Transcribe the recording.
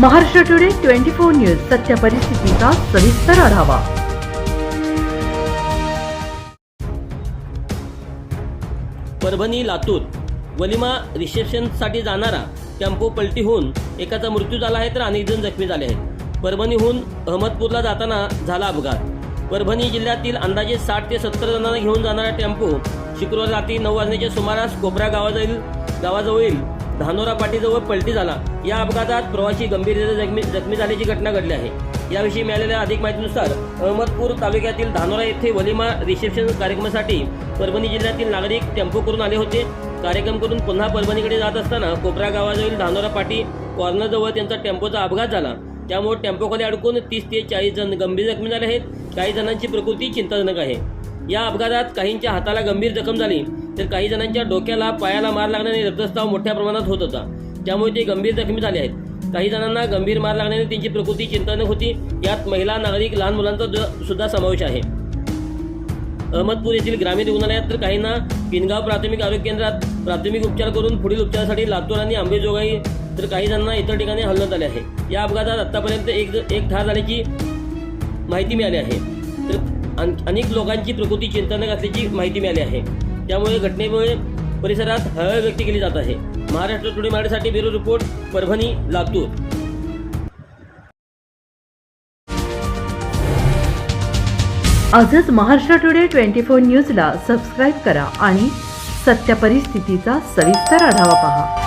Maharashtra today twenty four news सत्य परिस्थितीचा सविस्तर आढावा. परभणी लातूर. वलिमा रिसेप्शनसाठी जाणारा टेम्पो पलटी होऊन एकाचा मृत्यू झाला आहे तर अनेक जण जखमी झाले आहेत. परभणीहून अहमदपूरला जाताना झाला अपघात. परभणी जिल्ह्यातील अंदाजे साठ ते सत्तर जणांना घेऊन जाणारा टेम्पो शुक्रवार रात्री नऊ वाजण्याच्या सुमारास कोपरा गावाजवळील गावाजवळील धानोरा पाटीजवळ पलटी झाला. या अपघातात प्रवासी गंभीररीत्या जखमी जखमी झाल्याची घटना घडली आहे. याविषयी मिळालेल्या अधिक माहितीनुसार अहमदपूर तालुक्यातील धानोरा येथे वलिमा रिसेप्शन कार्यक्रमासाठी परभणी जिल्ह्यातील नागरिक टेम्पो करून आले होते. कार्यक्रम करून पुन्हा परभणीकडे जात असताना कोपरा गावाजवळील धानोरा पाटी कॉर्नरजवळ त्यांचा टेम्पोचा अपघात झाला. त्यामुळे टेम्पोखाली अडकून तीस ते चाळीस जण गंभीर जखमी झाले आहेत. काही जणांची प्रकृती चिंताजनक आहे. या अपघातात काहींच्या हाताला गंभीर जखम झाली तर काही जणांच्या डोक्याला पायाला मार लागल्याने रक्तस्राव मोठ्या प्रमाणात होत होता. त्यामुळे ते गंभीर जखमी झाले आहेत. काही जणांना गंभीर मार लागण्याने त्यांची प्रकृती चिंताजनक होती. यात महिला नागरिक लहान मुलांचा ज- सुद्धा समावेश आहे. अहमदपूर येथील ग्रामीण रुग्णालयात तर काहींना पिनगाव प्राथमिक आरोग्य केंद्रात प्राथमिक उपचार करून पुढील उपचारासाठी लातूर आणि अंबेजोगाई तर काही जणांना इतर ठिकाणी हलवण्यात आले आहे. या अपघातात आतापर्यंत एक एक ठार झाल्याची माहिती मिळाली आहे. तर अनेक लोकांची प्रकृती चिंताजनक असल्याची माहिती मिळाली आहे. त्यामुळे घटनेमुळे परिसरात हळहळ व्यक्त केली जात आहे. महाराष्ट्र टुडे मराठीसाठी ब्युरो रिपोर्ट परभणी लातूर. आजच महाराष्ट्र टुडे ट्वेंटी फोर न्यूजला सबस्क्राईब करा आणि सत्य परिस्थितीचा सविस्तर आढावा पहा.